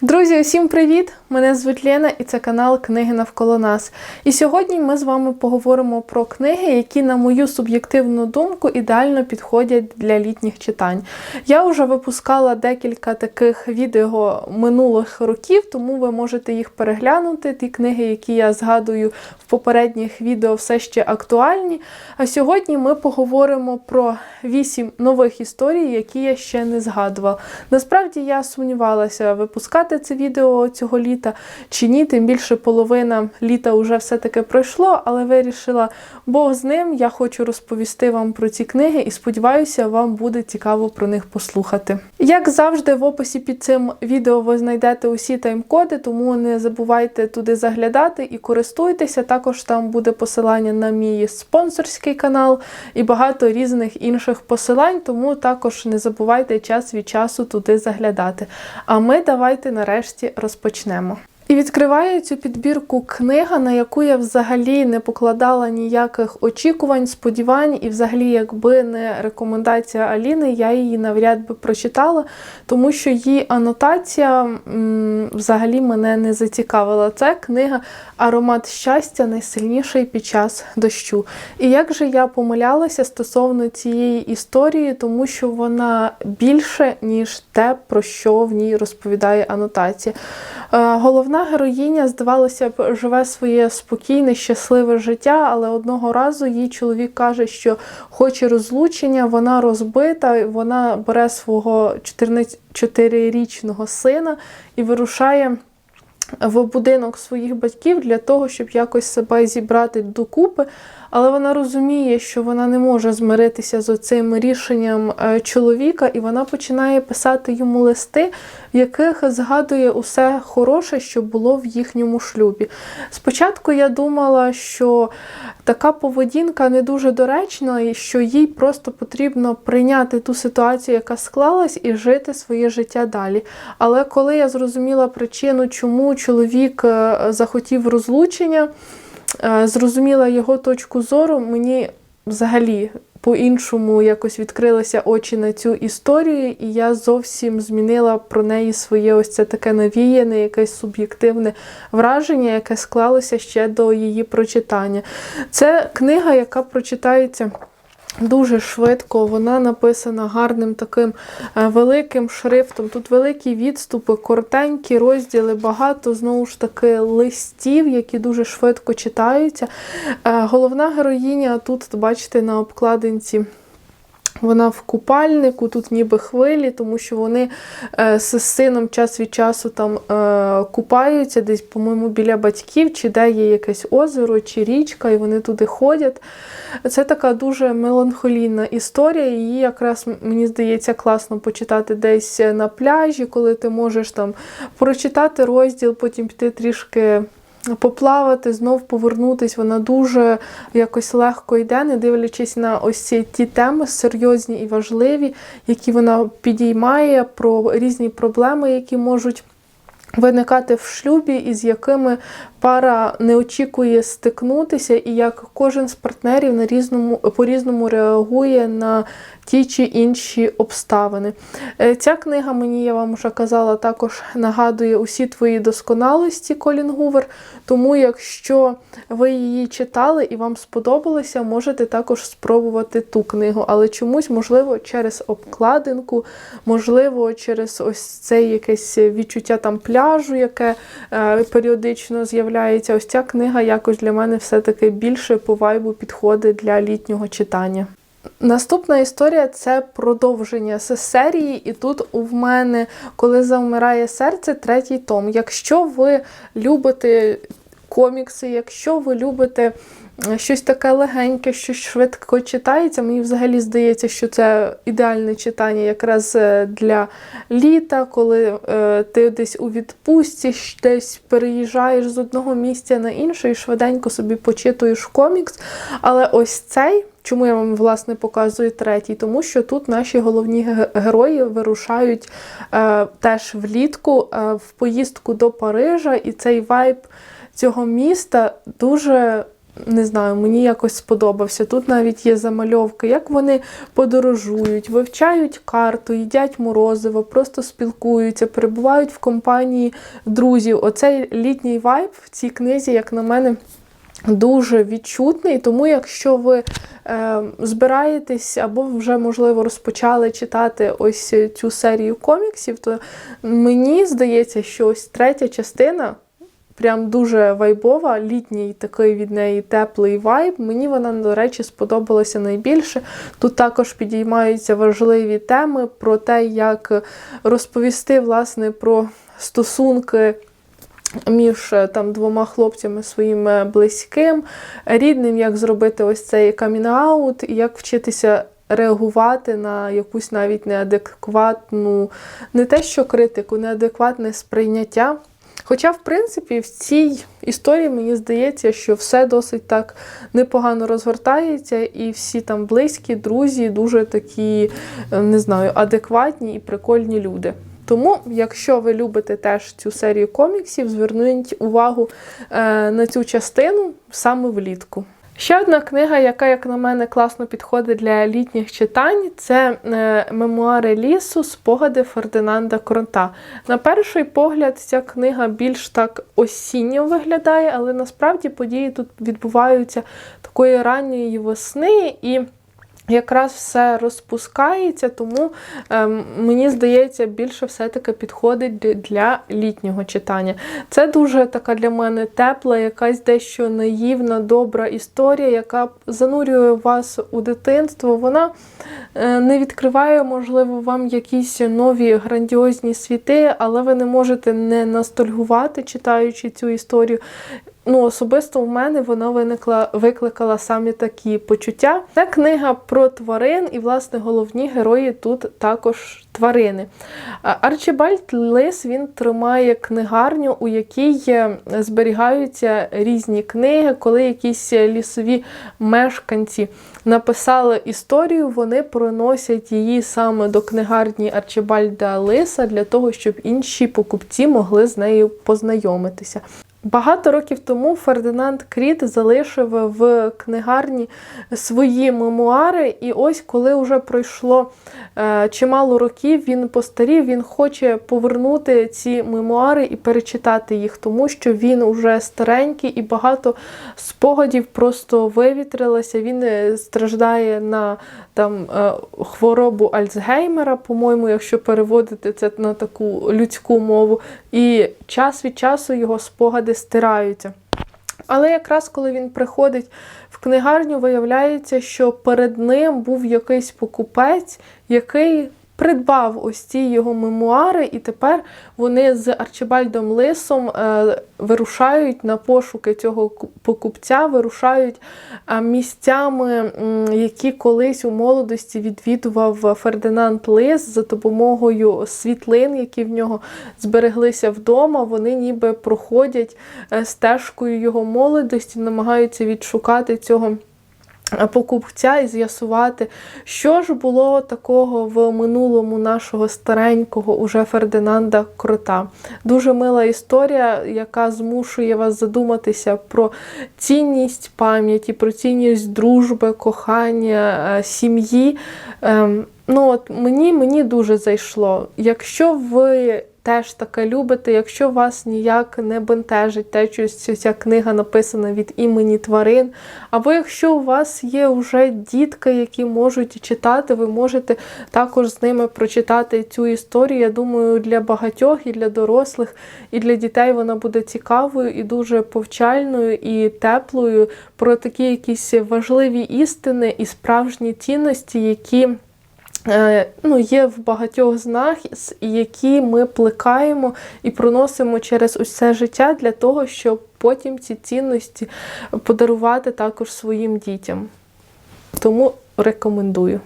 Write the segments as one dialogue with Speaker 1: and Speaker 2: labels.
Speaker 1: Друзі, усім привіт! Мене звуть Лена і це канал Книги навколо нас. І сьогодні ми з вами поговоримо про книги, які, на мою суб'єктивну думку, ідеально підходять для літніх читань. Я вже випускала декілька таких відео минулих років, тому ви можете їх переглянути. Ті книги, які я згадую в попередніх відео, все ще актуальні. А сьогодні ми поговоримо про вісім нових історій, які я ще не згадувала. Насправді я сумнівалася випускати це відео цього літа чи ні, тим більше половина літа вже все-таки пройшло, але вирішила, Бог з ним, я хочу розповісти вам про ці книги і сподіваюся, вам буде цікаво про них послухати. Як завжди, в описі під цим відео ви знайдете усі тайм-коди, тому не забувайте туди заглядати і користуйтеся. Також там буде посилання на мій спонсорський канал і багато різних інших посилань, тому також не забувайте час від часу туди заглядати. А ми давайте нарешті розпочнемо. І відкриваю цю підбірку книга, на яку я взагалі не покладала ніяких очікувань, сподівань, і взагалі, якби не рекомендація Аліни, я її навряд би прочитала, тому що її анотація м, взагалі мене не зацікавила. Це книга Аромат щастя найсильніший під час дощу. І як же я помилялася стосовно цієї історії, тому що вона більше, ніж те, про що в ній розповідає анотація. Е, Головна героїня, здавалося б, живе своє спокійне, щасливе життя, але одного разу їй чоловік каже, що хоче розлучення, вона розбита, вона бере свого 4-річного сина і вирушає. В будинок своїх батьків для того, щоб якось себе зібрати докупи, але вона розуміє, що вона не може змиритися з цим рішенням е, чоловіка, і вона починає писати йому листи, в яких згадує усе хороше, що було в їхньому шлюбі. Спочатку я думала, що така поведінка не дуже доречна, і що їй просто потрібно прийняти ту ситуацію, яка склалась, і жити своє життя далі. Але коли я зрозуміла причину, чому чоловік е, захотів розлучення, зрозуміла його точку зору, мені взагалі по-іншому якось відкрилися очі на цю історію, і я зовсім змінила про неї своє ось це таке навіяне, якесь суб'єктивне враження, яке склалося ще до її прочитання. Це книга, яка прочитається. Дуже швидко, вона написана гарним таким е, великим шрифтом. Тут великі відступи, коротенькі розділи, багато знову ж таки листів, які дуже швидко читаються. Е, Головна героїня тут, бачите, на обкладинці. Вона в купальнику, тут ніби хвилі, тому що вони е, з сином час від часу там е, купаються десь, по-моєму, біля батьків, чи де є якесь озеро, чи річка, і вони туди ходять. Це така дуже меланхолійна історія. Її якраз, мені здається, класно почитати десь на пляжі, коли ти можеш там прочитати розділ, потім піти трішки. Поплавати, знов повернутись, вона дуже якось легко йде, не дивлячись на ось ці ті теми серйозні і важливі, які вона підіймає про різні проблеми, які можуть виникати в шлюбі, і з якими пара не очікує стикнутися, і як кожен з партнерів на різному по-різному реагує на ті чи інші обставини. Е, Ця книга, мені я вам вже казала, також нагадує усі твої досконалості Колін Гувер. Тому, якщо ви її читали і вам сподобалося, можете також спробувати ту книгу. Але чомусь, можливо, через обкладинку, можливо, через ось це якесь відчуття там пляжу, яке е, періодично з'являється. Ось ця книга якось для мене все-таки більше по вайбу підходить для літнього читання. Наступна історія це продовження серії, і тут у мене, коли завмирає серце, третій том. Якщо ви любите комікси, якщо ви любите щось таке легеньке, щось швидко читається, мені взагалі здається, що це ідеальне читання якраз е, для літа, коли е, ти десь у відпустці, десь переїжджаєш з одного місця на інше і швиденько собі почитуєш комікс. Але ось цей. Чому я вам власне показую третій? Тому що тут наші головні герої вирушають е, теж влітку е, в поїздку до Парижа, і цей вайб цього міста дуже не знаю, мені якось сподобався. Тут навіть є замальовки, як вони подорожують, вивчають карту, їдять морозиво, просто спілкуються, перебувають в компанії друзів. Оцей літній вайб в цій книзі, як на мене, дуже відчутний. Тому, якщо ви е, збираєтесь або вже, можливо, розпочали читати ось цю серію коміксів, то мені здається, що ось третя частина. Прям дуже вайбова, літній такий від неї теплий вайб. Мені вона, до речі, сподобалася найбільше. Тут також підіймаються важливі теми про те, як розповісти власне про стосунки між е, там двома хлопцями своїм е, близьким, рідним, як зробити ось цей камінаут, як вчитися реагувати на якусь навіть неадекватну, не те, що критику, неадекватне сприйняття. Хоча, в принципі, в цій історії мені здається, що все досить так непогано розгортається, і всі там близькі, друзі, дуже такі, е, не знаю, адекватні і прикольні люди. Тому, якщо ви любите теж цю серію коміксів, зверніть увагу е, на цю частину саме влітку. Ще одна книга, яка, як на мене, класно підходить для літніх читань, це е, мемуари лісу, спогади Фердинанда Кронта. На перший погляд, ця книга більш так осінньо виглядає, але насправді події тут відбуваються такої ранньої весни і. Якраз все розпускається, тому ем, мені здається, більше все-таки підходить для літнього читання. Це дуже така для мене тепла, якась дещо наївна, добра історія, яка занурює вас у дитинство. Вона е, не відкриває, можливо, вам якісь нові грандіозні світи, але ви не можете не ностальгувати, читаючи цю історію. Ну, особисто в мене вона виникла, викликала саме такі почуття. Це книга про тварин, і, власне, головні герої тут також тварини. Арчибальд Лис він тримає книгарню, у якій е, зберігаються різні книги, коли якісь лісові мешканці написали історію, вони приносять її саме до книгарні Арчибальда Лиса для того, щоб інші покупці могли з нею познайомитися. Багато років тому Фердинанд Кріт залишив в книгарні свої мемуари, і ось коли вже пройшло е, чимало років, він постарів, він хоче повернути ці мемуари і перечитати їх, тому що він уже старенький і багато спогадів просто вивітрилося. Він е, страждає на там е, хворобу Альцгеймера, по-моєму, якщо переводити це на таку людську мову. І час від часу його спогади стираються. Але якраз коли він приходить в книгарню, виявляється, що перед ним був якийсь покупець, який придбав ось ці його мемуари, і тепер вони з Арчибальдом Лисом е, вирушають на пошуки цього покупця, вирушають е, місцями, які колись у молодості відвідував Фердинанд Лис за допомогою світлин, які в нього збереглися вдома. Вони ніби проходять е, стежкою його молодості, намагаються відшукати цього покупця і з'ясувати, що ж було такого в минулому нашого старенького уже Фердинанда Крота. Дуже мила історія, яка змушує вас задуматися про цінність пам'яті, про цінність дружби, кохання, е, сім'ї. Ем, ну от Мені, мені дуже зайшло. Якщо ви теж таке любите, якщо вас ніяк не бентежить те, що ця книга написана від імені тварин, або якщо у вас є вже дітки, які можуть читати, ви можете також з ними прочитати цю історію. Я думаю, для багатьох і для дорослих, і для дітей вона буде цікавою і дуже повчальною і теплою про такі якісь важливі істини і справжні цінності, які. Е, ну, Є в багатьох з нас, які ми плекаємо і проносимо через усе життя для того, щоб потім ці цінності подарувати також своїм дітям. Тому рекомендую.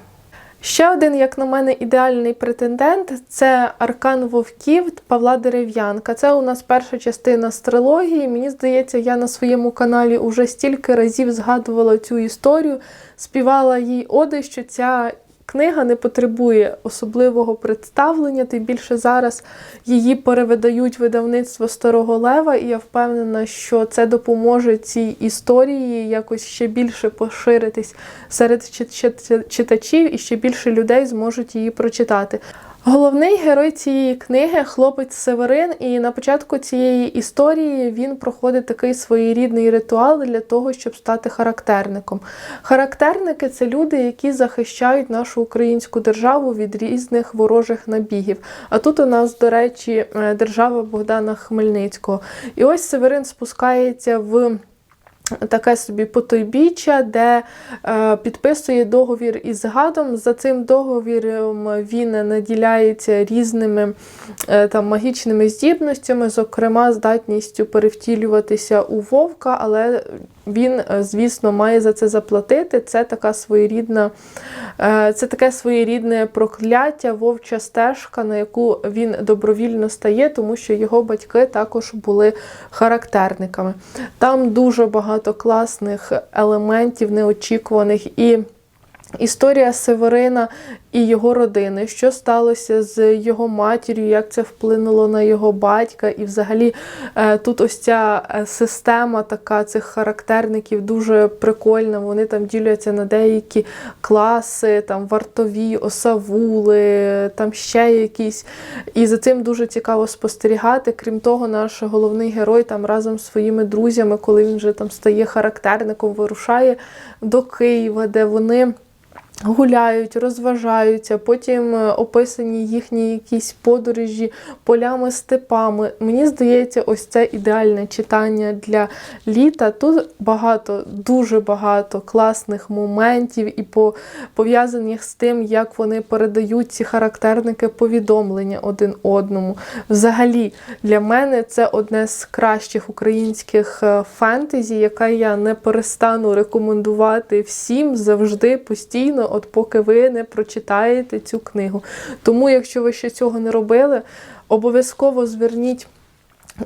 Speaker 1: Ще один, як на мене, ідеальний претендент це Аркан Вовків Павла Дерев'янка. Це у нас перша частина з трилогії. Мені здається, я на своєму каналі уже стільки разів згадувала цю історію, співала їй оди, що ця книга не потребує особливого представлення, тим більше зараз її перевидають видавництво Старого Лева, і я впевнена, що це допоможе цій історії якось ще більше поширитись серед чит- чит- читачів, і ще більше людей зможуть її прочитати. Головний герой цієї книги хлопець Северин, і на початку цієї історії він проходить такий своєрідний ритуал для того, щоб стати характерником. Характерники це люди, які захищають нашу українську державу від різних ворожих набігів. А тут у нас, до речі, е, держава Богдана Хмельницького. І ось Северин спускається в. Таке собі потойбіччя, де е, підписує договір із гадом. За цим договіром він наділяється різними е, там магічними здібностями, зокрема, здатністю перевтілюватися у вовка, але він, е, звісно, має за це заплатити. Це така своєрідна, е, це таке своєрідне прокляття, вовча стежка, на яку він добровільно стає, тому що його батьки також були характерниками. Там дуже багато класних елементів, неочікуваних і. Історія Северина і його родини, що сталося з його матір'ю, як це вплинуло на його батька, і взагалі е, тут ось ця е, система така цих характерників дуже прикольна. Вони там діляться на деякі класи, там вартові, осавули, там ще якісь. І за цим дуже цікаво спостерігати. Крім того, наш головний герой там разом з своїми друзями, коли він вже там стає характерником, вирушає до Києва, де вони. Гуляють, розважаються, потім е, описані їхні якісь подорожі полями, степами. Мені здається, ось це ідеальне читання для літа. Тут багато, дуже багато класних моментів і по пов'язаних з тим, як вони передають ці характерники повідомлення один одному. Взагалі, для мене це одне з кращих українських е, фентезі, яке я не перестану рекомендувати всім завжди постійно от поки ви не прочитаєте цю книгу. Тому, якщо ви ще цього не робили, обов'язково зверніть.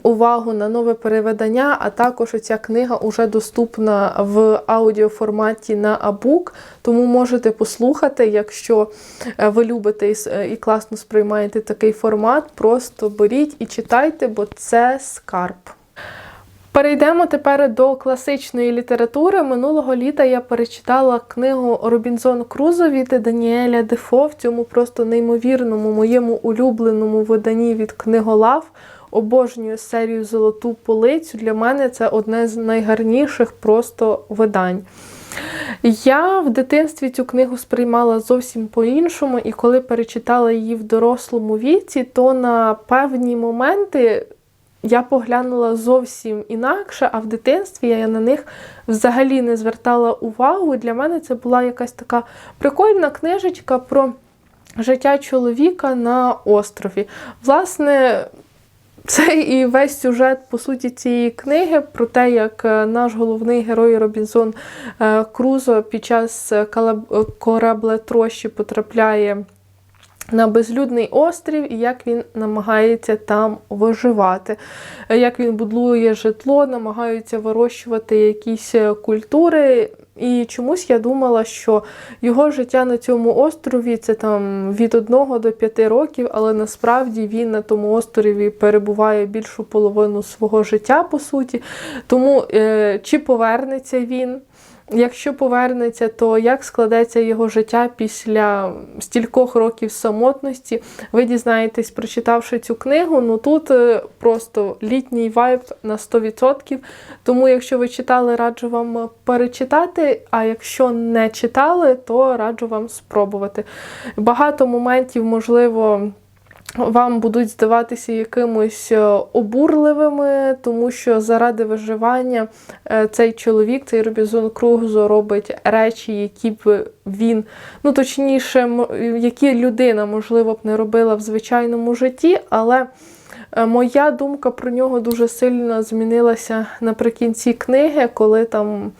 Speaker 1: Увагу на нове переведення, а також ця книга вже доступна в аудіоформаті на Абук, тому можете послухати, якщо е, ви любите е, і класно сприймаєте такий формат, просто беріть і читайте, бо це скарб. Перейдемо тепер до класичної літератури. Минулого літа я перечитала книгу Робінзон Крузо від Даніеля Дефо в цьому просто неймовірному моєму улюбленому виданні від книголав. Обожнюю серію Золоту полицю. Для мене це одне з найгарніших просто видань. Я в дитинстві цю книгу сприймала зовсім по-іншому, і коли перечитала її в дорослому віці, то на певні моменти я поглянула зовсім інакше, а в дитинстві я на них взагалі не звертала увагу. Для мене це була якась така прикольна книжечка про життя чоловіка на острові. Власне, це і весь сюжет, по суті, цієї книги про те, як е, наш головний герой Робінзон е, Крузо під час е, калаб- кораблетрощі потрапляє на безлюдний острів і як він намагається там виживати, Е, як він будує житло, намагаються вирощувати якісь е, культури. І чомусь я думала, що його життя на цьому острові це там від 1 до 5 років, але насправді він на тому острові перебуває більшу половину свого життя, по суті. Тому е, чи повернеться він? Якщо повернеться, то як складеться його життя після стількох років самотності? Ви дізнаєтесь, прочитавши цю книгу. Ну тут е, просто літній вайб на 100%. Тому, якщо ви читали, раджу вам перечитати. А якщо не читали, то раджу вам спробувати. Багато моментів, можливо. Вам будуть здаватися якимось е, обурливими, тому що заради виживання е, цей чоловік, цей Робінзон Крузо робить речі, які б він, ну точніше, які людина, можливо, б не робила в звичайному житті, але е, моя думка про нього дуже сильно змінилася наприкінці книги, коли там.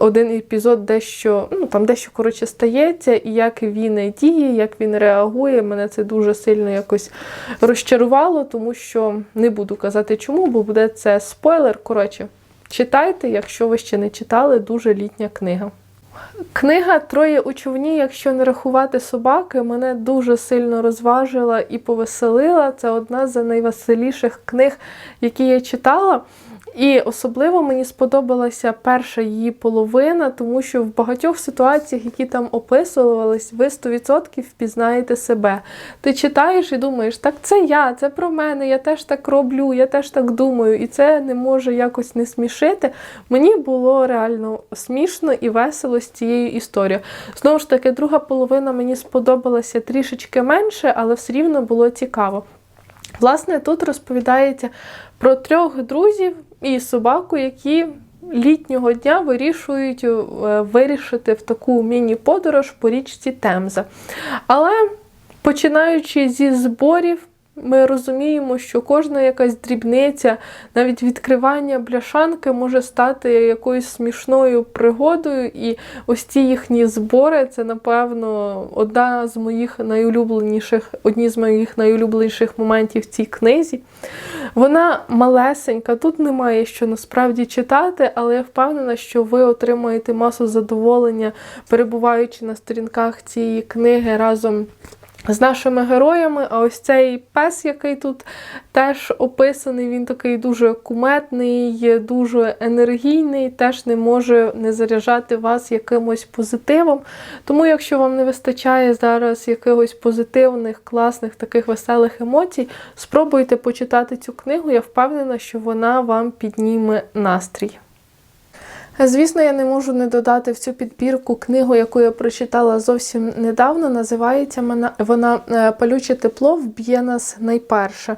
Speaker 1: Один епізод дещо, ну там дещо коротше стається, і як він діє, як він реагує. Мене це дуже сильно якось розчарувало, тому що не буду казати чому, бо буде це спойлер. Коротше, читайте, якщо ви ще не читали, дуже літня книга. Книга Троє у човні, якщо не рахувати собаки, мене дуже сильно розважила і повеселила. Це одна з найвеселіших книг, які я читала. І особливо мені сподобалася перша її половина, тому що в багатьох ситуаціях, які там описувались, ви 100% впізнаєте себе. Ти читаєш і думаєш, так це я, це про мене, я теж так роблю, я теж так думаю, і це не може якось не смішити. Мені було реально смішно і весело з цією історією. Знову ж таки, друга половина мені сподобалася трішечки менше, але все рівно було цікаво. Власне, тут розповідається про трьох друзів і собаку, які літнього дня вирішують е, вирішити в таку міні-подорож по річці Темза. Але починаючи зі зборів, ми розуміємо, що кожна якась дрібниця, навіть відкривання бляшанки може стати якоюсь смішною пригодою. І ось ці їхні збори це, напевно, одна з моїх найулюбленіших, одні з моїх найулюбленіших моментів в цій книзі. Вона малесенька, тут немає що насправді читати, але я впевнена, що ви отримаєте масу задоволення, перебуваючи на сторінках цієї книги разом з нашими героями. А ось цей пес, який тут теж описаний, він такий дуже куметний, дуже енергійний, теж не може не заряджати вас якимось позитивом. Тому, якщо вам не вистачає зараз якихось позитивних, класних, таких веселих емоцій, спробуйте почитати цю книгу. Я впевнена, що вона вам підніме настрій. Звісно, я не можу не додати в цю підбірку книгу, яку я прочитала зовсім недавно. Називається вона Палюче тепло вб'є нас найперше.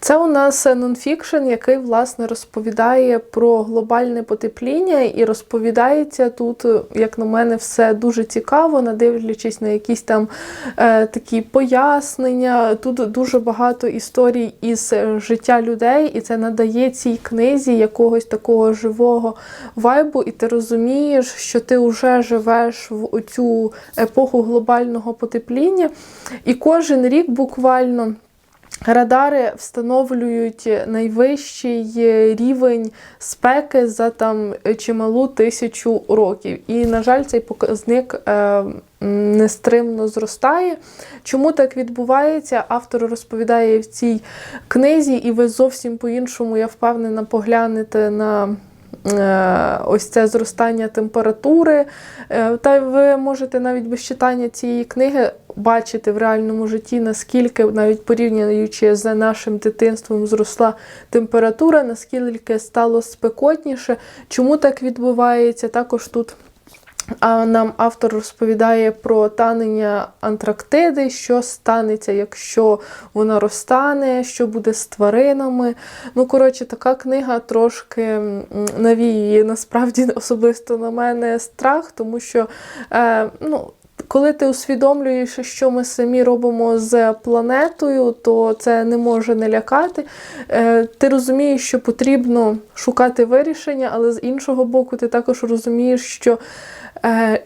Speaker 1: Це у нас нонфікшн, який власне розповідає про глобальне потепління, і розповідається тут, як на мене, все дуже цікаво, надивлячись на якісь там е, такі пояснення. Тут дуже багато історій із життя людей, і це надає цій книзі якогось такого живого вайбу, і ти розумієш, що ти вже живеш в цю епоху глобального потепління. І кожен рік буквально. Радари встановлюють найвищий рівень спеки за там чималу тисячу років. І, на жаль, цей показник е, нестримно зростає. Чому так відбувається? Автор розповідає в цій книзі, і ви зовсім по-іншому, я впевнена, поглянете на. Е, ось це зростання температури. Е, та ви можете навіть без читання цієї книги бачити в реальному житті, наскільки, навіть порівнюючи з нашим дитинством, зросла температура, наскільки стало спекотніше. Чому так відбувається? Також тут. А нам автор розповідає про танення Антарктиди, що станеться, якщо вона розтане, що буде з тваринами. Ну, коротше, така книга трошки навіює насправді особисто на мене страх, тому що е, ну, коли ти усвідомлюєш, що ми самі робимо з планетою, то це не може не лякати. Е, ти розумієш, що потрібно шукати вирішення, але з іншого боку, ти також розумієш, що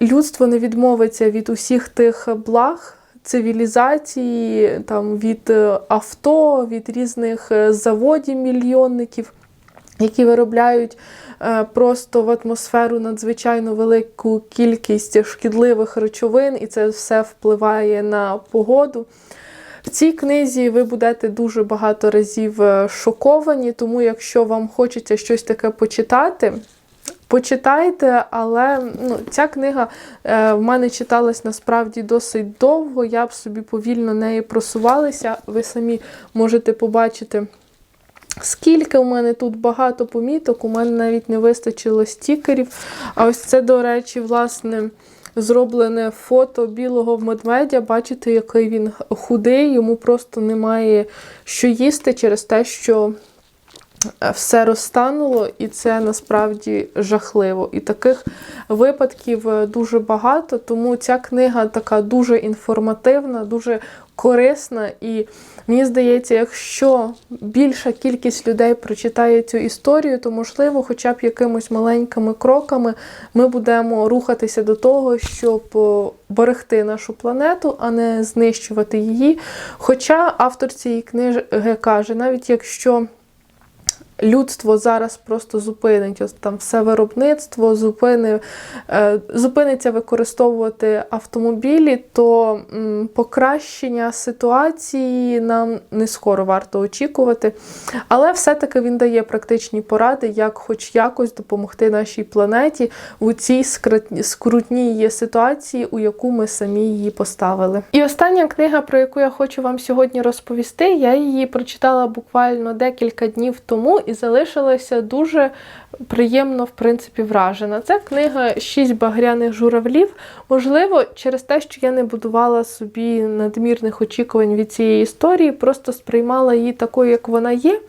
Speaker 1: людство не відмовиться від усіх тих благ. Цивілізації, там, від е, авто, від різних заводів мільйонників, які виробляють Е, просто в атмосферу надзвичайно велику кількість шкідливих речовин, і це все впливає на погоду. В цій книзі ви будете дуже багато разів е, шоковані, тому якщо вам хочеться щось таке почитати, почитайте, але ну, ця книга е, в мене читалась насправді досить довго. Я б собі повільно нею просувалася. Ви самі можете побачити. Скільки у мене тут багато поміток, у мене навіть не вистачило стікерів. А ось це, до речі, власне, зроблене фото білого медведя. Бачите, який він худий, йому просто немає що їсти через те, що все розтануло, і це насправді жахливо. І таких випадків е, дуже багато, тому ця книга така дуже інформативна, дуже корисна. І мені здається, якщо більша кількість людей прочитає цю історію, то, можливо, хоча б якимось маленькими кроками ми будемо рухатися до того, щоб берегти нашу планету, а не знищувати її. Хоча автор цієї книги каже, навіть якщо людство зараз просто зупинить ось там все виробництво, зупини, е, зупиниться використовувати автомобілі, то покращення ситуації нам не скоро варто очікувати. Але все-таки він дає практичні поради, як хоч якось допомогти нашій планеті у цій скрут- скрутній ситуації, у яку ми самі її поставили. І остання книга, про яку я хочу вам сьогодні розповісти, я її прочитала буквально декілька днів тому і залишилася дуже приємно, в принципі, вражена. Це книга Шість багряних журавлів. Можливо, через те, що я не будувала собі надмірних очікувань від цієї історії, просто сприймала її такою, як вона є.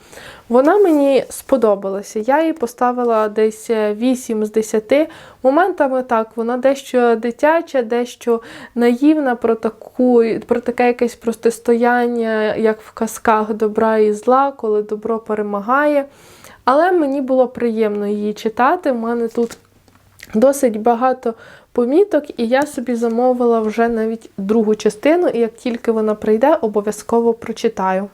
Speaker 1: Вона мені сподобалася. Я їй поставила десь 8 з 10. Моментами так, вона дещо дитяча, дещо наївна про таку, про таке якесь протистояння, як в казках добра і зла, коли добро перемагає. Але мені було приємно її читати. У мене тут досить багато поміток, і я собі замовила вже навіть другу частину, і як тільки вона прийде, обов'язково прочитаю.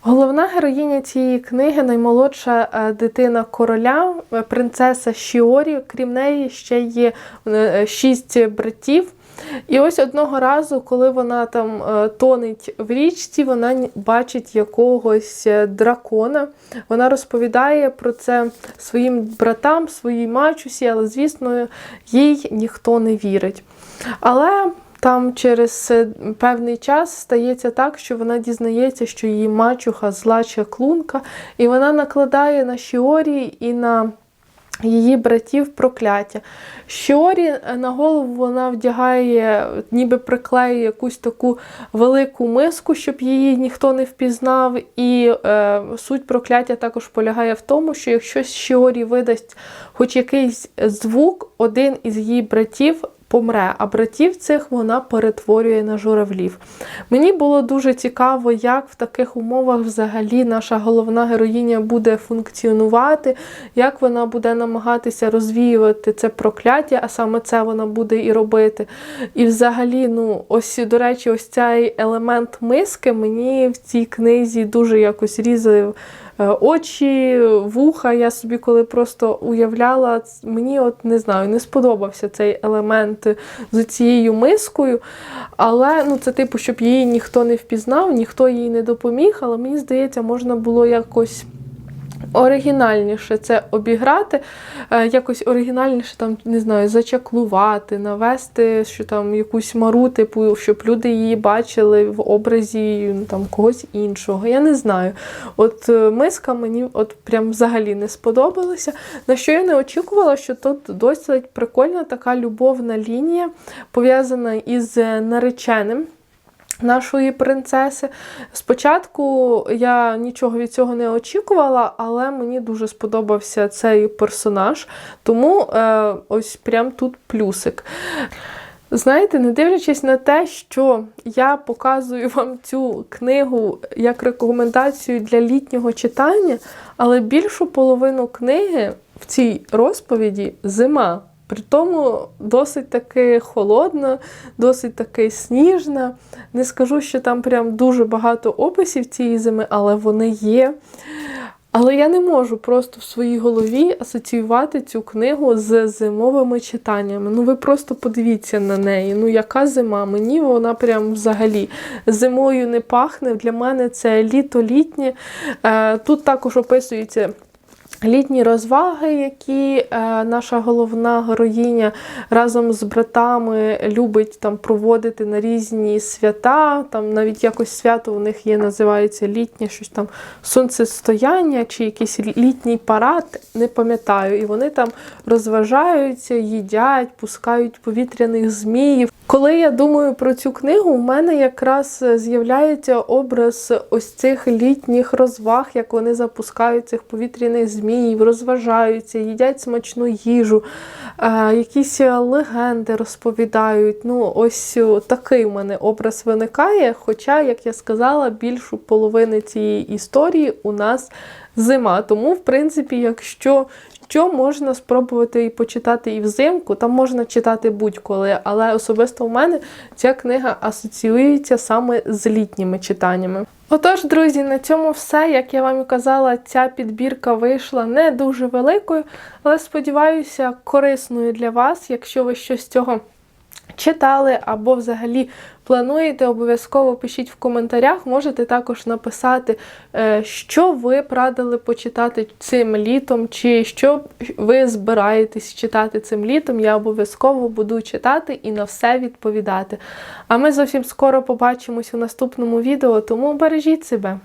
Speaker 1: Головна героїня цієї книги наймолодша е, дитина короля, е, принцеса Шіорі. Крім неї, ще є е, шість братів. І ось одного разу, коли вона там тонеть в річці, вона бачить якогось дракона. Вона розповідає про це своїм братам, своїй мачусі, але, звісно, їй ніхто не вірить. Але там через е, певний час стається так, що вона дізнається, що її мачуха зла чаклунка, і вона накладає на Шіорі і на її братів прокляття. Щорі е, на голову вона вдягає, ніби приклеює якусь таку велику миску, щоб її ніхто не впізнав. І е, суть прокляття також полягає в тому, що якщо Щорі видасть хоч якийсь звук, один із її братів помре, а братів цих вона перетворює на журавлів. Мені було дуже цікаво, як в таких умовах взагалі наша головна героїня буде функціонувати, як вона буде намагатися розвіювати це прокляття, а саме це вона буде і робити. І взагалі, ну, ось, до речі, ось цей елемент миски мені в цій книзі дуже якось різав очі, вуха. Я собі коли просто уявляла, мені от не знаю, не сподобався цей елемент з цією мискою. Але ну, це типу, щоб її ніхто не впізнав, ніхто їй не допоміг, але мені здається, можна було якось. Оригінальніше це обіграти, е, якось оригінальніше там, не знаю, зачаклувати, навести, що там якусь мару, типу, щоб люди її бачили в образі ну, там, когось іншого. Я не знаю. От е, миска мені от прям взагалі не сподобалася. На що я не очікувала, що тут досить прикольна така любовна лінія, пов'язана із нареченим нашої принцеси. Спочатку я нічого від цього не очікувала, але мені дуже сподобався цей персонаж, тому е, ось прям тут плюсик. Знаєте, не дивлячись на те, що я показую вам цю книгу як рекомендацію для літнього читання, але більшу половину книги в цій розповіді зима. При тому досить таки холодна, досить таки сніжна. Не скажу, що там прям дуже багато описів цієї зими, але вони є. Але я не можу просто в своїй голові асоціювати цю книгу з зимовими читаннями. Ну ви просто подивіться на неї. Ну, яка зима? Мені вона прям взагалі зимою не пахне. Для мене це літо-літнє. Е, Тут також описується. Літні розваги, які е, наша головна героїня разом з братами любить там проводити на різні свята. Там навіть якось свято у них є, називається літнє щось там сонцестояння чи якийсь літній парад, не пам'ятаю. І вони там розважаються, їдять, пускають повітряних зміїв. Коли я думаю про цю книгу, у мене якраз з'являється образ ось цих літніх розваг, як вони запускають цих повітряних зміїв, розважаються, їдять смачну їжу, е, якісь легенди розповідають. Ну, ось такий у мене образ виникає. Хоча, як я сказала, більшу половину цієї історії у нас зима. Тому, в принципі, якщо що можна спробувати і почитати і взимку, там можна читати будь-коли, але особисто в мене ця книга асоціюється саме з літніми читаннями. Отож, друзі, на цьому все. Як я вам і казала, ця підбірка вийшла не дуже великою, але сподіваюся, корисною для вас, якщо ви щось з цього читали або взагалі плануєте, обов'язково пишіть в коментарях. Можете також написати, е, що ви б радили почитати цим літом, чи що ви збираєтесь читати цим літом. Я обов'язково буду читати і на все відповідати. А ми зовсім скоро побачимось у наступному відео, тому бережіть себе.